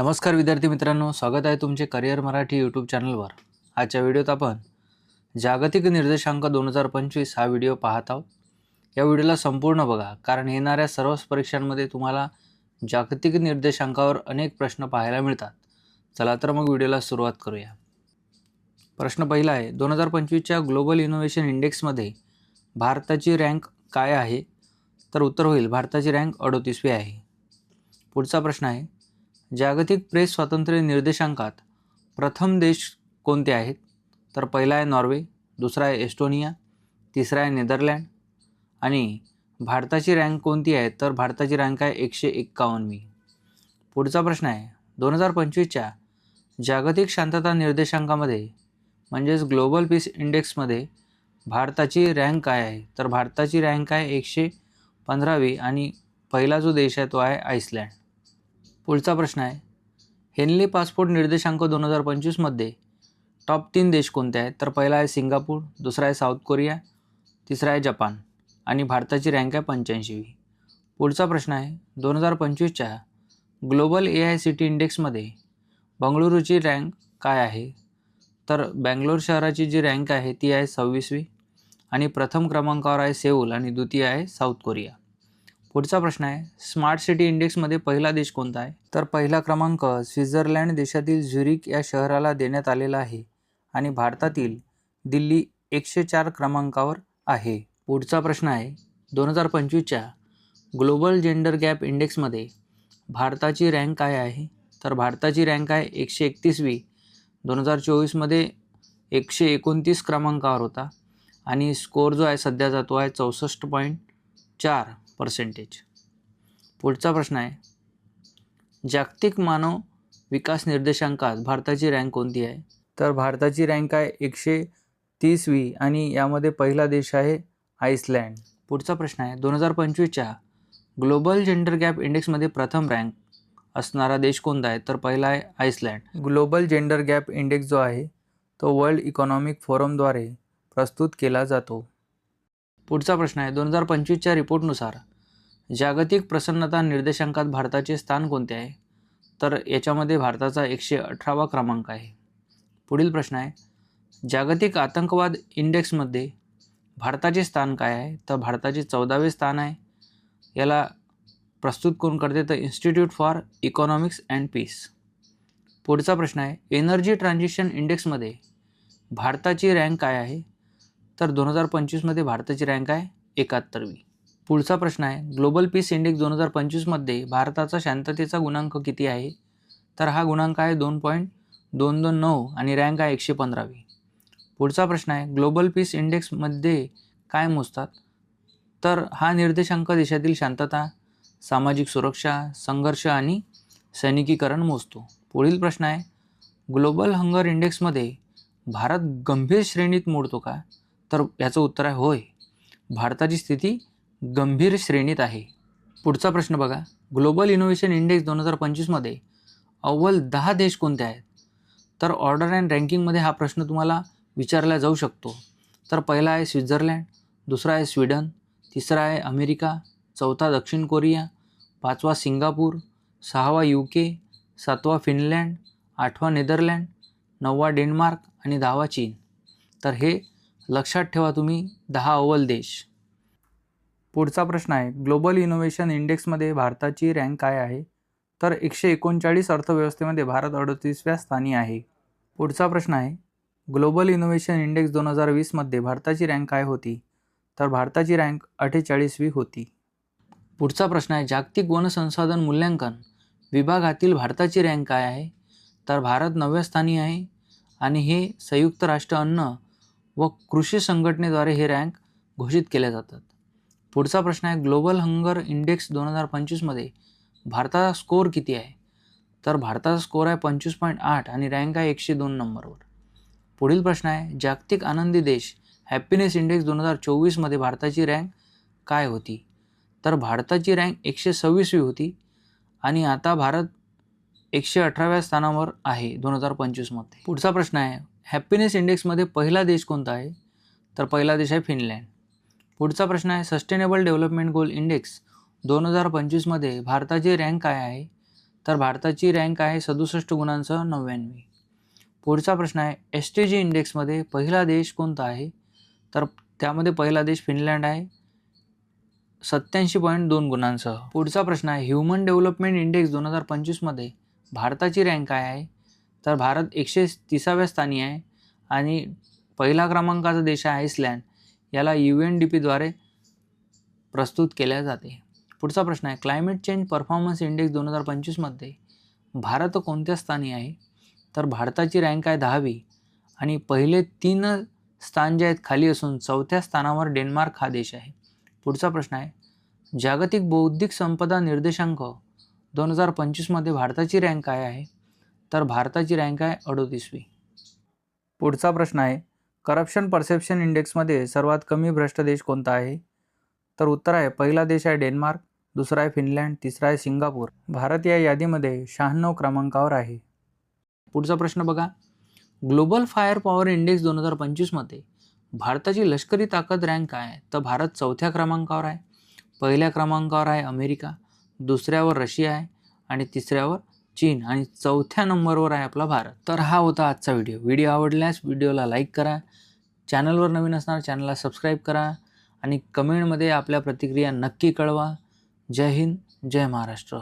नमस्कार विद्यार्थी मित्रांनो स्वागत आहे तुमचे करिअर मराठी यूट्यूब चॅनलवर आजच्या व्हिडिओत आपण जागतिक निर्देशांक दोन हजार पंचवीस हा व्हिडिओ पाहत आहोत. या व्हिडिओला संपूर्ण बघा कारण येणाऱ्या सर्वच परीक्षांमध्ये तुम्हाला जागतिक निर्देशांकावर अनेक प्रश्न पाहायला मिळतात. चला तर मग व्हिडिओला सुरुवात करूया. प्रश्न पहिला आहे दोन हजार पंचवीसच्या ग्लोबल इनोव्हेशन इंडेक्समध्ये भारताची रँक काय आहे? तर उत्तर होईल भारताची रँक अडोतीसवी आहे. पुढचा प्रश्न आहे जागतिक प्रेस स्वातंत्र्य निर्देशांकात प्रथम देश कोणते आहेत? तर पहिला आहे नॉर्वे दुसरा आहे एस्टोनिया तिसरा आहे नेदरलँड आणि भारताची रँक कोणती आहे? तर भारताची रँक आहे एकशे एक्कावन्नवी. पुढचा प्रश्न आहे दोन हजार पंचवीसच्या जागतिक शांतता निर्देशांकामध्ये म्हणजेच ग्लोबल पीस इंडेक्समध्ये भारताची रँक काय आहे? तर भारताची रँक आहे एकशे पंधरावी आणि पहिला जो देश आहे तो आहे आईसलँड पुढचा प्रश्न आहे. हेनली पासपोर्ट निर्देशांक दोन हजार पंचवीसमध्ये टॉप तीन देश कोणते आहेत? तर पहिला आहे सिंगापूर दुसरा आहे साऊथ कोरिया तिसरा आहे जपान आणि भारताची रँक आहे पंच्याऐंशीवी पुढचा प्रश्न आहे दोन हजार पंचवीसच्या global A I C T इंडेक्समध्ये बंगळुरूची रँक काय आहे? तर बँगलोर शहराची जी रँक आहे ती आहे सव्वीसवी आणि प्रथम क्रमांकावर आहे सेऊल आणि द्वितीय आहे साऊथ कोरिया. पुढचा प्रश्न आहे स्मार्ट सिटी इंडेक्समध्ये पहिला देश कोणता आहे? तर पहिला क्रमांक स्वित्झर्लंड देशातील झुरिक या शहराला देण्यात आलेला आहे आणि भारतातील दिल्ली एकशे चार क्रमांकावर आहे. पुढचा प्रश्न आहे दोन हजार पंचवीसच्या ग्लोबल जेंडर गॅप इंडेक्समध्ये भारताची रँक काय आहे? तर भारताची रँक आहे एकशे एकतीसवी दोन हजार चोवीसमध्ये एकशे एकोणतीस क्रमांकावर होता आणि स्कोअर जो आहे सध्याचा तो आहे चौसष्ट पॉईंट चार. पर्सेंटेज पुढचा प्रश्न आहे जागतिक मानव विकास निर्देशांकात भारताची रँक कोणती आहे? तर भारताची रँक आहे एकशे तीसवी आणि यामध्ये पहिला देश आहे आईसलँड पुढचा प्रश्न आहे दोन हजार पंचवीसच्या ग्लोबल जेंडर गॅप इंडेक्समध्ये प्रथम रँक असणारा देश कोणता आहे? तर पहिला आहे Iceland global gender gap index जो आहे तो वर्ल्ड इकॉनॉमिक फोरमद्वारे प्रस्तुत केला जातो. पुढचा प्रश्न आहे दोन हजार पंचवीसच्या रिपोर्टनुसार जागतिक प्रसन्नता निर्देशांकात भारताचे स्थान कोणते आहे? तर याच्यामध्ये भारताचा एकशे अठरावा क्रमांक आहे. पुढील प्रश्न आहे जागतिक आतंकवाद इंडेक्समध्ये भारताचे स्थान काय आहे? तर भारताचे चौदावे स्थान आहे. याला प्रस्तुत कोण करते? तर institute for economics and peace पुढचा प्रश्न आहे एनर्जी ट्रान्झिशन इंडेक्समध्ये भारताची रँक काय आहे? तर दोन हजार पंचवीसमध्ये भारताची रँक आहे एकाहत्तरवी. पुढचा प्रश्न आहे. ग्लोबल पीस इंडेक्स दोन हजार पंचवीसमध्ये भारताचा शांततेचा गुणांक किती आहे? तर हा गुणांक आहे दोन पॉईंट दोन दोन नऊ आणि रँक आहे एकशे पंधरावी. पुढचा प्रश्न आहे ग्लोबल पीस इंडेक्समध्ये काय मोजतात? तर हा निर्देशांक देशातील शांतता सामाजिक सुरक्षा संघर्ष आणि सैनिकीकरण मोजतो. पुढील प्रश्न आहे ग्लोबल हंगर इंडेक्समध्ये भारत गंभीर श्रेणीत मोडतो का? तर याचं उत्तर आहे होय. भारताची स्थिती गंभीर श्रेणीत आहे. पुढचा प्रश्न बघा. ग्लोबल इनोव्हेशन इंडेक्स दोन हजार पंचवीसमध्ये अव्वल दहा देश कोणते आहेत? तर ऑर्डर अँड रँकिंगमध्ये हा प्रश्न तुम्हाला विचारला जाऊ शकतो. तर पहिला आहे स्वित्झर्लंड दुसरा आहे स्वीडन तिसरा आहे अमेरिका चौथा दक्षिण कोरिया पाचवा सिंगापूर सहावा यू के सातवा फिनलँड आठवा नेदरलँड नववा डेन्मार्क आणि दहावा चीन. तर हे लक्षात ठेवा तुम्ही दहा अव्वल देश. पुढचा प्रश्न आहे ग्लोबल इनोव्हेशन इंडेक्समध्ये भारताची रँक काय आहे? तर एकशे एकोणचाळीस अर्थव्यवस्थेमध्ये भारत अडतीसव्या स्थानी आहे. पुढचा प्रश्न आहे ग्लोबल इनोव्हेशन इंडेक्स दोन हजार वीसमध्ये भारताची रँक काय होती? तर भारताची रँक अठ्ठेचाळीसवी होती. पुढचा प्रश्न आहे जागतिक वनसंसाधन मूल्यांकन विभागातील भारताची रँक काय आहे? तर भारत नवव्या स्थानी आहे आणि हे संयुक्त राष्ट्र अन्न व कृषी संघटनेद्वारे हे रँक घोषित केल्या जातात. पुढचा प्रश्न आहे ग्लोबल हंगर इंडेक्स दोन हजार पंचवीसमध्ये भारताचा स्कोअर किती आहे? तर भारताचा स्कोअर आहे पंचवीस पॉईंट आठ आणि रँक आहे एकशे दोन नंबरवर. पुढील प्रश्न आहे जागतिक आनंदी देश हॅपीनेस इंडेक्स दोन हजार चोवीसमध्ये भारताची रँक काय होती? तर भारताची रँक एकशे सव्वीसवी होती आणि आता भारत एकशे अठराव्या स्थानावर आहे दोन हजार पंचवीसमध्ये पुढचा प्रश्न आहे हॅपीनेस इंडेक्समध्ये पहिला देश कोणता आहे? तर पहिला देश आहे फिनलँड पुढचा प्रश्न आहे सस्टेनेबल डेव्हलपमेंट गोल इंडेक्स दोन हजार पंचवीसमध्ये भारताची रँक काय आहे? तर भारताची रँक आहे सदुसष्ट गुणांसह नव्याण्णवी. पुढचा प्रश्न आहे एस टी जी इंडेक्समध्ये पहिला देश कोणता आहे? तर त्यामध्ये पहिला देश फिनलँड आहे सत्याऐंशी पॉईंट दोन गुणांसह. पुढचा प्रश्न आहे ह्युमन डेव्हलपमेंट इंडेक्स दोन हजार पंचवीसमध्ये भारताची रँक काय आहे? तर भारत एकशे तिसाव्या स्थानी आहे आणि पहिला क्रमांकाचा देश आहे आईसलँड याला यू एन डी पीद्वारे प्रस्तुत केल्या जाते. पुढचा प्रश्न आहे क्लायमेट चेंज परफॉर्मन्स इंडेक्स दोन हजार पंचवीसमध्ये भारत कोणत्या स्थानी आहे? तर भारताची रँक आहे दहावी आणि पहिले तीन स्थान जे आहेत खाली असून चौथ्या स्थानावर डेन्मार्क हा देश आहे. पुढचा प्रश्न आहे जागतिक बौद्धिक संपदा निर्देशांक दोन हजार पंचवीसमध्ये भारताची रँक काय आहे? तर भारताची रँक आहे अडोतीसवी. पुढचा प्रश्न आहे करप्शन परसेप्शन इंडेक्समध्ये सर्वात कमी भ्रष्ट देश कोणता आहे? तर उत्तर आहे पहिला देश आहे डेन्मार्क दुसरा आहे फिनलँड तिसरा आहे सिंगापूर. भारत या यादीमध्ये शहाण्णव क्रमांकावर आहे. पुढचा प्रश्न बघा. ग्लोबल फायर पॉवर इंडेक्स दोन हजार पंचवीसमध्ये भारताची लष्करी ताकद रँक काय आहे? तर भारत चौथ्या क्रमांकावर आहे. पहिल्या क्रमांकावर आहे अमेरिका दुसऱ्यावर रशिया आहे आणि तिसऱ्यावर चीन आणि चौथ्या नंबरवर आहे आपला भारत. तर हा होता आजचा व्हिडिओ. व्हिडिओ आवडल्यास व्हिडिओला लाईक करा. चॅनलवर नवीन असणार चॅनलला सबस्क्राईब करा आणि कमेंटमध्ये आपल्या प्रतिक्रिया नक्की कळवा. जय हिंद जय महाराष्ट्र.